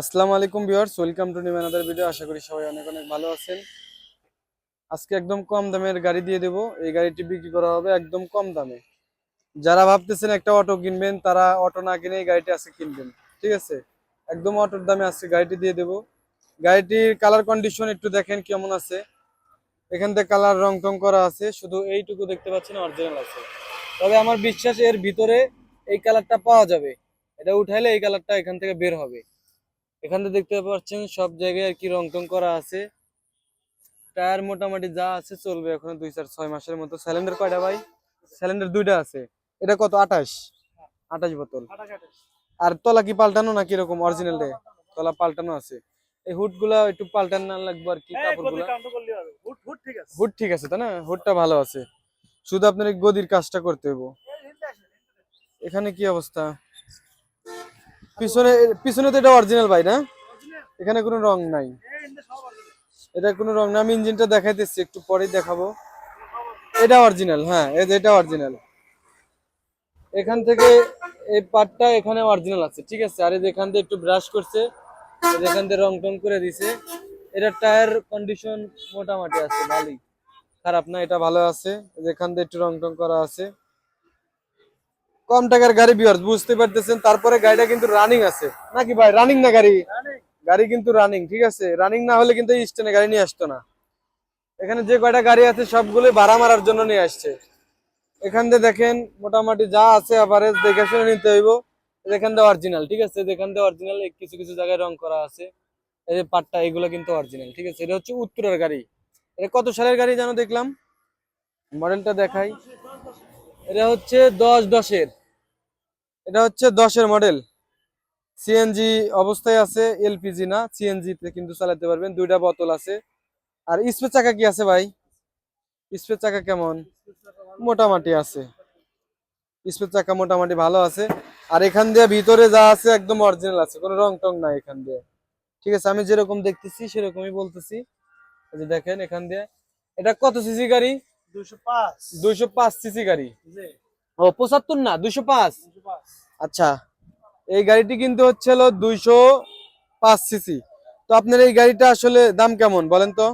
আসসালামু আলাইকুম viewers, welcome to new video আশা করি সবাই অনেক অনেক ভালো আছেন। আজকে একদম কম দামের গাড়ি দিয়ে দেব। এই গাড়িটি বিক্রি করা হবে একদম কম দামে। যারা ভাবতেছেন একটা অটো কিনবেন, তারা অটো না কিনে এই গাড়িটি আজকে কিনবেন। ঠিক আছে? একদম অটোর দামে আজকে গাড়িটি দিয়ে দেব। গাড়িটির কালার কন্ডিশন একটু দেখেন কেমন আছে। এখান থেকে কালার রং টং করা আছে, শুধু এইটুকু দেখতে পাচ্ছেন অরিজিনাল আছে। তবে আমার বিশ্বাস এর ভিতরে এই কালারটা পাওয়া যাবে। এটা উঠাইলে এই কালারটা এখান থেকে বের হবে। এখান দেখতে পাচ্ছেন সব জায়গায় আর কি রং টং করা আছে। টায়ার মোটামুটি যা আছে চলবে এখন দুই চার ছয় মাসের মতো। সিলিন্ডার কয়টা ভাই? সিলিন্ডার দুইটা আছে। এটা কত? আঠাশ? আঠাশ বোতল। আর তলা কি পাল্টানো না কীরকম অরিজিনাল তলা পাল্টানো আছে। এই হুডগুলা একটু পাল্টানো না লাগবে আর কি কাপড়গুলা হুড ঠিক আছে। তাই না? হুডটা ভালো আছে। শুধু আপনার গদির কাজটা করতে হইব। এখানে কি অবস্থা? পিছনে পিছনে তো এটা অরিজিনাল ভাই, না? এখানে কোনো রং নাই। এটা কোনো রং না। আমি ইঞ্জিনটা দেখাইতেছি, একটু পরেই দেখাবো। এটা অরিজিনাল হ্যাঁ এটা অরিজিনাল এখান থেকে এই পার্টটা এখানে অরিজিনাল আছে, ঠিক আছে? আর এখান থেকে একটু ব্রাশ করছে এখান থেকে রং টং করে দিছে। এটা টায়ার কন্ডিশন মোটামুটি আছে ভালোই খারাপ না, এটা ভালো আছে। এখান থেকে একটু রং টং করা আছে। কম টাকার গাড়ি বিয়ার বুঝতে পারতেছেন? তারপরে গাড়িটা কিন্তু রানিং আছে। নাকি ভাই রানিং না গাড়ি? গাড়ি কিন্তু রানিং ঠিক আছে? রানিং না হলে কিন্তু স্টেনে গাড়ি নিয়ে আসতো না। এখানে যে কয়টা গাড়ি আছে সবগুলোই ভাড়া মারার জন্য নিয়ে আসছে। এখান দিয়ে দেখেন মোটামুটি যা আছে আভারেজ দেখে শুনে নিতে হইব। এখান দিয়ে অরিজিনাল ঠিক আছে? এখান দিয়ে অরিজিনাল কিছু কিছু জায়গায় রং করা আছে। এই যে পাটটা এগুলো কিন্তু অরিজিনাল ঠিক আছে? এটা হচ্ছে উত্তরের গাড়ি। এটা কত সালের গাড়ি জানো দেখলাম? মডেলটা দেখাই। এটা হচ্ছে দশ দশের। এটা হচ্ছে দশের মডেল। সিএনজি অবস্থায় আছে এলপিজি না সিএনজি তে কিন্তু চালাতে পারবেন দুইটা বোতল আছে। আর স্পেস চাকা কি আছে ভাই? স্পেস চাকা কেমন? মোটামুটি আছে। স্পেস চাকা মোটামুটি ভালো আছে। আর এখান দিয়ে ভিতরে যা আছে একদম অরিজিনাল আছে কোনো রং টং নাই এখান দিয়ে। ঠিক আছে আমি যেরকম দেখতেছি সেরকমই বলতেছি। যে দেখেন এখান দিয়ে। এটা কত সিসি গাড়ি? দুইশো পাঁচ। সিসি গাড়ি। ও পঁচাত্তর না দুইশো পাঁচ। আচ্ছা এই গাড়িটি কিন্তু হচ্ছে হলো দুইশো পাঁচ সিসি। তো আপনার এই গাড়িটা আসলে দাম কেমন বলেন তো?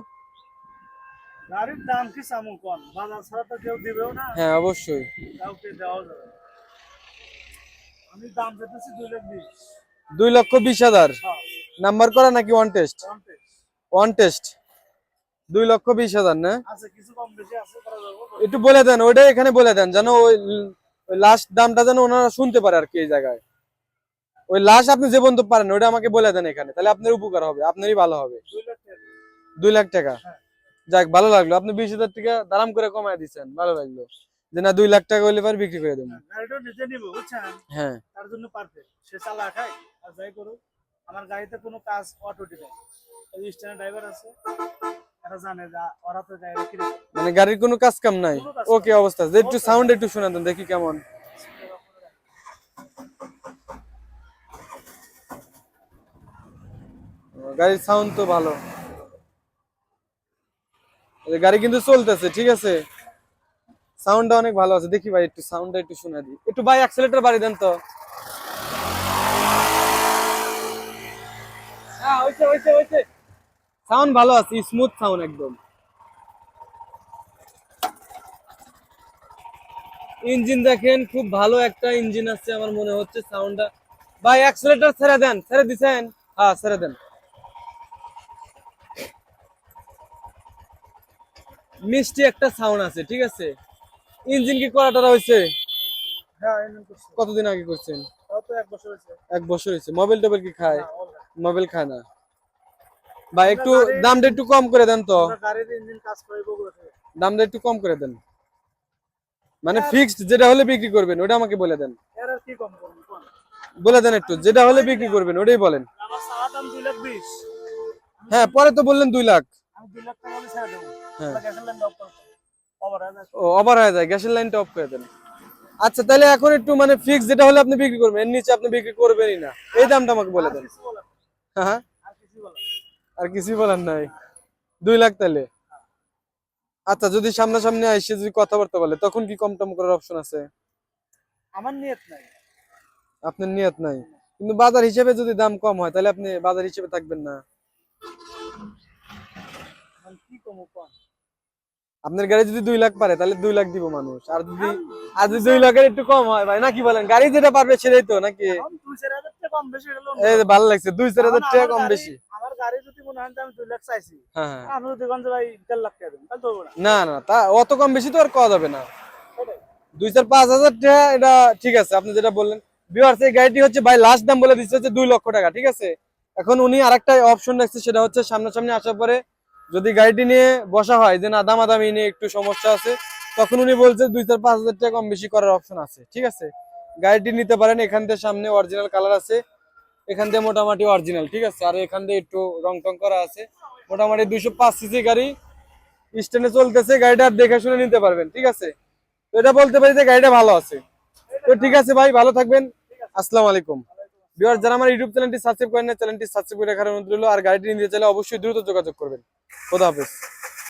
গাড়ির দাম কি সামু বাজার ছাড়া তো কেউ দিবেও না। হ্যাঁ অবশ্যই। কাউকে দেওয়াও যাবে আমি দাম যেতেছি দুই লাখ বিশ। দুই লক্ষ বিশ হাজার। হ্যাঁ, নাম্বার করা নাকি ওয়ান টেস্ট। One test. দুই লক্ষ বিশ হাজার না? যাব একটু বলে দেন ওইটাই এখানে বলে দেন যেন ওই লাস্ট দামটা যেন ওনারা শুনতে পারে আর কি এই জায়গায়। ওই লাস্ট আপনি যে পর্যন্ত পারেন ওটা আমাকে বলে দেন এখানে তাহলে আপনার উপকার হবে আপনারই ভালো হবে। দুই লাখ টাকা। হ্যাঁ। যাক ভালো লাগল আপনি বিশ হাজার টাকা দারাম করে কমায় দিচ্ছেন ভালো লাগল। যে না দুই লাখ টাকা হইলে পরে বিক্রি করে দেবো। গাড়িটা নিজে নিবো বুঝছেন? হ্যাঁ। তার জন্য পারফেক্ট সে চালা খায় আর যাই করুক আমার গাড়িতে কোনো কাজ অটো এই স্ট্যান্ডার্ড ড্রাইভার আছে। এরা জানে যে ওরা তো গাড়িটা মানে গাড়ির কোনো কাজ কাম নাই? ওকে অবস্থা। একটু সাউন্ড একটু শোনা দেন দেখি কেমন। গাড়ির সাউন্ড তো ভালো। গাড়ি কিন্তু চলতেছে ঠিক আছে? সাউন্ডটা অনেক ভালো আছে। দেখি ভাই একটু সাউন্ডটা একটু শোনা দিই। একটু ভাই অ্যাক্সেলেটর বাড়ি দেন তো। হ্যাঁ হইছে হইছে হইছে। সাউন্ড ভালো আছে স্মুথ সাউন্ড একদম। ইঞ্জিন দেখেন খুব ভালো একটা ইঞ্জিন আছে আমার মনে হচ্ছে সাউন্ডটা ভাই অ্যাক্সেলেটর ছেড়ে দেন ছেড়ে দিছেন? হ্যাঁ ছেড়ে দেন। মিষ্টি একটা সাউন্ড আছে ঠিক আছে? ইঞ্জিন কি করাটা হয়েছে হ্যাঁ কতদিন আগে করছেন? এক বছর হয়েছে। মোবাইল টোবাইল কি খায়? মোবাইল খায় না। ভাই একটু দামটা একটু কম করে দেন তো। দামটা একটু কম করে দেন। মানে ফিক্সড যেটা হলে বিক্রি করবেন ওটা আমাকে বলে দেন? বলে দেন একটু যেটা হলে বিক্রি করবেন ওটাই বলেন। হ্যাঁ পরে তো বললেন দুই লাখ। হ্যাঁ। ও ওভার হয়ে যায় গ্যাসের লাইনটা অফ করে দেন। আচ্ছা তাহলে এখন একটু মানে ফিক্স যেটা হলে আপনি বিক্রি করবেন এর নিচে আপনি বিক্রি করবেনই না। এই দামটা আমাকে বলে দেন। হ্যাঁ বলার আর কিছুই বলার নাই। দুই লাখ তাহলে আচ্ছা যদি সামনাসামনি আইসে যদি কথাবার্তা বলে তখন কি কম টম করার অপশন আছে? আমার নিয়ত নাই। আপনার নিয়ত নাই। কিন্তু বাজার হিসেবে যদি দাম কম হয় তাহলে আপনি বাজার হিসেবে থাকবেন না। কি কমু কম আপনার গাড়ি যদি দুই লাখ পারে তাহলে দুই লাখ দিব মানুষ। আর যদি আর যদি দুই লাখের একটু কম হয় ভাই নাকি বলেন? গাড়ি যেটা পারবে সেটাই তো নাকি? এই ভালো লাগছে দুই চার হাজার টাকা কম বেশি। না। না না তা অত কম বেশি তো আর কওয়া যাবে না। দুই চার পাঁচ হাজার টাকা এটা ঠিক আছে আপনি যেটা বললেন। বিহার এই গাড়িটি হচ্ছে ভাই লাস্ট দাম বলে দিচ্ছে হচ্ছে দুই লক্ষ টাকা ঠিক আছে? এখন উনি আরেকটা অপশন রাখছে সেটা হচ্ছে সামনাসামনি আসার পরে যদি গাড়িটি নিয়ে বসা হয় যে না দামাদামি নিয়ে একটু সমস্যা আছে তখন উনি বলছে দুই চার পাঁচ হাজার টাকা কম বেশি করার অপশন আছে ঠিক আছে? গাড়িটি নিতে পারেন এখান থেকে সামনে অরিজিনাল কালার আছে। এখান থেকে মোটামুটি অরিজিনাল ঠিক আছে? আর এখান দিয়ে একটু রং টং করা আছে। মোটামুটি দুইশো পাঁচ সিসি গাড়ি স্ট্যান্ডে চলতেছে, গাড়িটা দেখে শুনে নিতে পারবেন, ঠিক আছে? তো এটা বলতে পারি যে গাড়িটা ভালো আছে। তো ঠিক আছে ভাই, ভালো থাকবেন। আসসালামু আলাইকুম। বিহার যারা আমার ইউটিউব চ্যানেলটি সাবস্ক্রাইব করেন না চ্যানেলটি সাবস্ক্রাইব করে রাখার অনুরোধ রইল। আর গাড়িটি নিতে চাইলে অবশ্যই দ্রুত যোগাযোগ করবেন। খোদা হাফেজ।